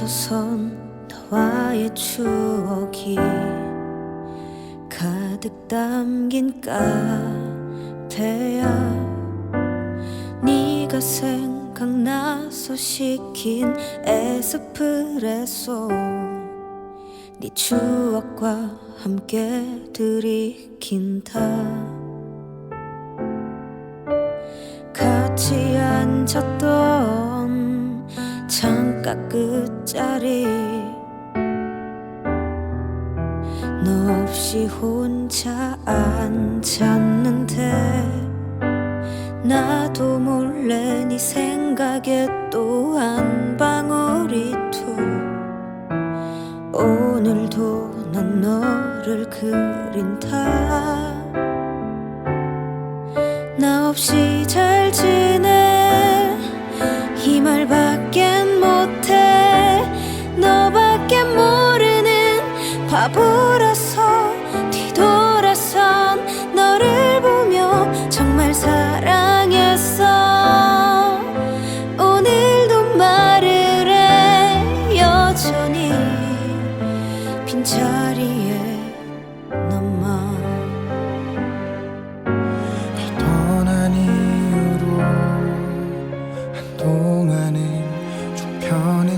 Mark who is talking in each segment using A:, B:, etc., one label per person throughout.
A: 멈춰선 너와의 추억이 가득 담긴 카페야. 네가 생각나서 시킨 에스프레소 네 추억과 함께 들이킨다. 같이 앉았던 창가 끝자리. 너 없이 혼자 앉았는데 나도 몰래 네 생각에 또 한 방울이 툭. 오늘도 난 너를 그린다. 나 없이 잘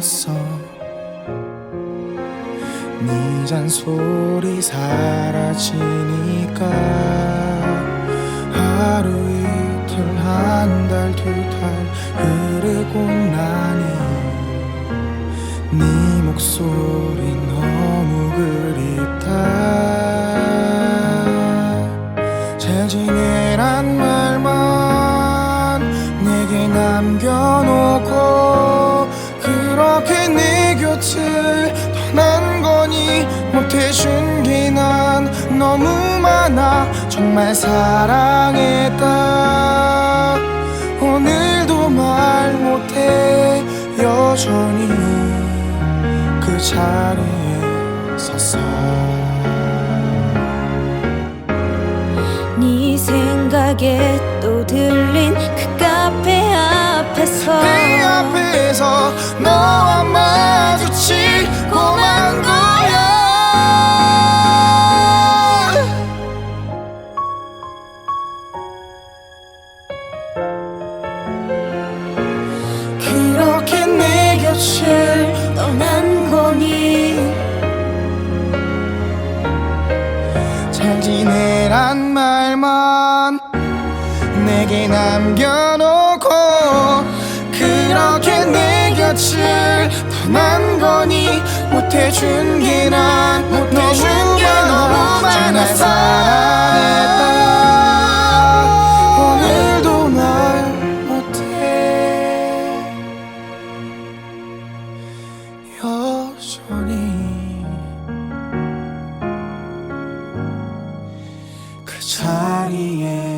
A: 했어.
B: 네 잔소리 사라지니까 하루 이틀 한 달두달 흐르고 나니 네 목소리 너무 그립다. 잘 지내란 말만 내게 남겨 못해준 게 난 너무 많아. 정말 사랑했다. 오늘도 말 못해. 여전히 그 자리에 섰어.
A: 네 생각에 또 들린 그 카페 앞에서
B: 내 곁을
A: 떠난 거니?
B: 잘 지내란 말만 내게 남겨놓고 그렇게 내 곁을 떠난 거니? 못해준 게 난 못해준 게 자리에